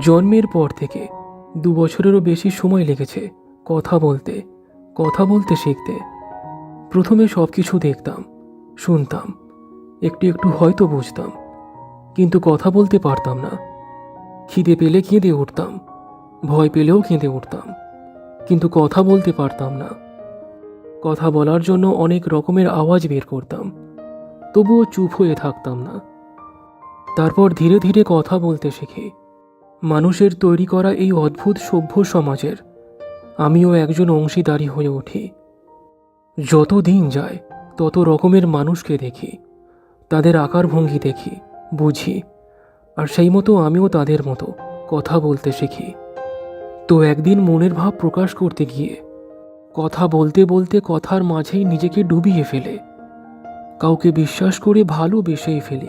জন্মের পর থেকে দু বছরেরও বেশি সময় লেগেছে কথা বলতে কথা বলতে শিখতে। প্রথমে সব কিছু দেখতাম, শুনতাম, একটু একটু হয়তো বুঝতাম, কিন্তু কথা বলতে পারতাম না। খিদে পেলে কেঁদে উঠতাম, ভয় পেলেও কেঁদে উঠতাম, কিন্তু কথা বলতে পারতাম না। কথা বলার জন্য অনেক রকমের আওয়াজ বের করতাম, তবুও চুপ হয়ে থাকতাম না। তারপর ধীরে ধীরে কথা বলতে শিখি মানুষের তৈরি করা এই অদ্ভুত সভ্য সমাজের। আমিও একজন অংশীদারি হয়ে উঠি। যত দিন যায়, তত রকমের মানুষকে দেখি। তাদের আকার ভঙ্গি দেখি, বুঝি। আর সেই মতো আমিও তাদের মতো কথা বলতে শিখি। তো একদিন মনের ভাব প্রকাশ করতে গিয়ে, কথা বলতে বলতে কথার মাঝেই নিজেকে ডুবিয়ে ফেলে। কাউকে বিশ্বাস করে ভালোবেসেই ফেলি।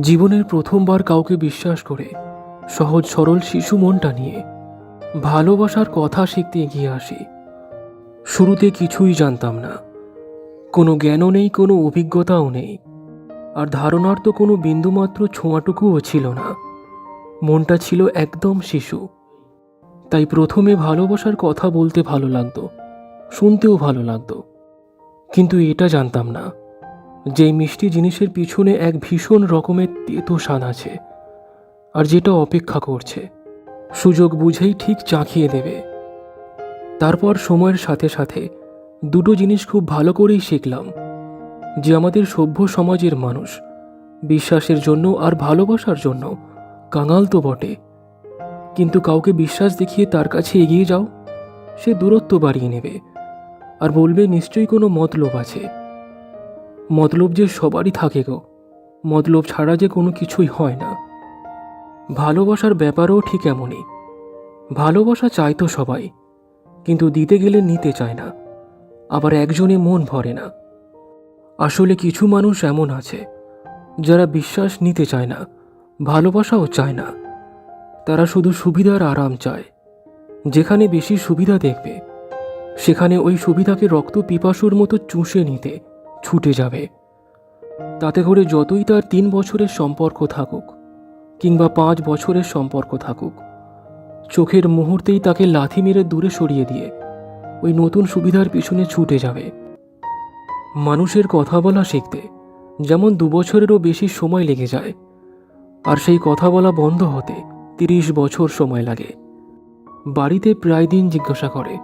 জীবনের প্রথমবার কাউকে বিশ্বাস করে সহজ সরল শিশু মনটা নিয়ে। ভালোবাসার কথা শিখতে এগিয়ে আসি। শুরুতে কিছুই জানতাম না। কোনো জ্ঞানও নেই, কোনো অভিজ্ঞতাও নেই। আর ধারণার তো কোনো বিন্দুমাত্র ছোঁয়াটুকুও ছিল না। মনটা ছিল একদম শিশু। তাই প্রথমে ভালোবাসার কথা বলতে ভালো লাগতো, শুনতেও ভালো লাগতো। কিন্তু এটা জানতাম না। যে মিষ্টি জিনিসের পিছনে এক ভীষণ রকমের তেতো স্বাদ আছে। আর যেটা অপেক্ষা করছে। সুযোগ বুঝেই ঠিক চাখিয়ে দেবে। তারপর সময়ের সাথে সাথে দুটো জিনিস খুব ভালো করেই শিখলাম। যে আমাদের সভ্য সমাজের মানুষ, বিশ্বাসের জন্য আর ভালোবাসার জন্য কাঙাল তো বটে। কিন্তু কাউকে বিশ্বাস দেখিয়ে তার কাছে এগিয়ে যাও, সে দূরত্ব বাড়িয়ে নেবে। আর বলবে, নিশ্চয়ই কোনো মতলব আছে। মতলব যে সবারই থাকে গো। মতলব ছাড়া যে কোনো কিছুই হয় না। ভালোবাসার ব্যাপারও ঠিক এমনই। ভালোবাসা চায় তো সবাই, কিন্তু দিতে গেলে নিতে চায় না। আবার একজনে মন ভরে না। আসলে কিছু মানুষ এমন আছে, যারা বিশ্বাস নিতে চায় না, ভালোবাসাও চায় না। তারা শুধু সুবিধার আরাম চায়। যেখানে বেশি সুবিধা দেখবে, সেখানে ওই সুবিধাকে রক্ত পিপাসুর মতো চুষে নিতে ছুটে যাবে। তাতে করে যতই তার তিন বছরের সম্পর্ক থাকুক। কিংবা পাঁচ বছরের সম্পর্ক থাকুক। চোখের মুহূর্তেই তাকে লাথি মেরে দূরে সরিয়ে দিয়ে ওই নতুন সুবিধার পিছনে ছুটে যাবে। মানুষের কথা বলা শিখতে যেমন দু বছরেরও বেশি সময় লেগে যায়, আর সেই কথা বলা বন্ধ হতে তিরিশ বছর সময় লাগে। বাড়িতে প্রায় দিন জিজ্ঞাসা করে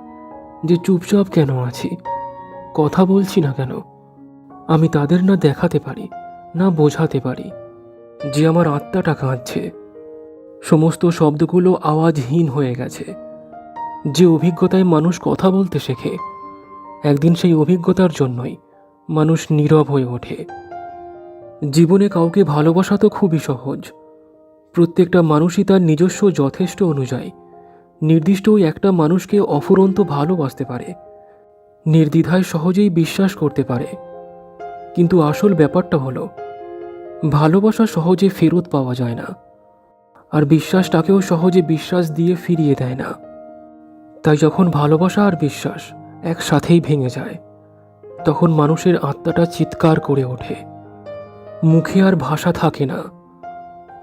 যে, চুপচাপ কেন আছি? কথা বলছি না কেন? আমি তাদের না দেখাতে পারি, না বোঝাতে পারি। যে আমার আত্মাটা কাঁদছে। সমস্ত শব্দগুলো আওয়াজহীন হয়ে গেছে। যে অভিজ্ঞতায় মানুষ কথা বলতে শেখে, একদিন সেই অভিজ্ঞতার জন্যই মানুষ নীরব হয়ে ওঠে। জীবনে কাউকে ভালোবাসা তো খুবই সহজ। প্রত্যেকটা মানুষই তার নিজস্ব যথেষ্ট অনুযায়ী, নির্দিষ্ট ওই একটা মানুষকে অফুরন্ত ভালোবাসতে পারে, নির্দ্বিধায় সহজেই বিশ্বাস করতে পারে। কিন্তু আসল ব্যাপারটা হলো ভালোবাসা সহজে ফেরত পাওয়া যায় না। আর বিশ্বাসটাকেও সহজে বিশ্বাস দিয়ে ফিরিয়ে দেয় না। তাই যখন ভালোবাসা আর বিশ্বাস একসাথেই ভেঙে যায়, তখন মানুষের আত্মাটা চিৎকার করে ওঠে। মুখে আর ভাষা থাকে না।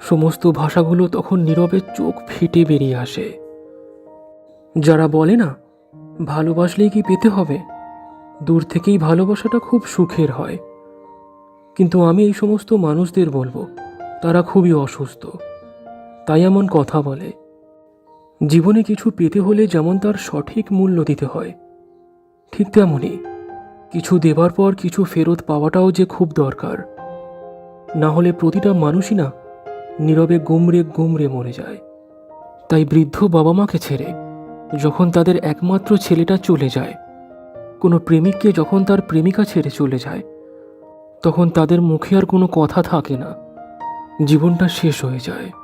সমস্ত ভাষাগুলো তখন নীরবে চোখ ফেটে বেরিয়ে আসে। যারা বলে না, ভালোবাসলেই কি পেতে হবে? দূর থেকেই ভালোবাসাটা খুব সুখের হয়। কিন্তু আমি এই সমস্ত মানুষদের বলব, তারা খুবই অসুস্থ। তাই এমন কথা বলে। জীবনে কিছু পেতে হলে যেমন তার সঠিক মূল্য দিতে হয়, ঠিক তেমনই কিছু দেবার পর কিছু ফেরত পাওয়াটাও যে খুব দরকার। না হলে প্রতিটা মানুষই না, নীরবে গুমরে গুমরে মরে যায়। তাই বৃদ্ধ বাবা মাকে ছেড়ে যখন তাদের একমাত্র ছেলেটা চলে যায়, কোনো প্রেমিককে যখন তার প্রেমিকা ছেড়ে চলে যায় তখন তাদের মুখে আর কোনো কথা থাকে না। জীবনটা শেষ হয়ে যায়।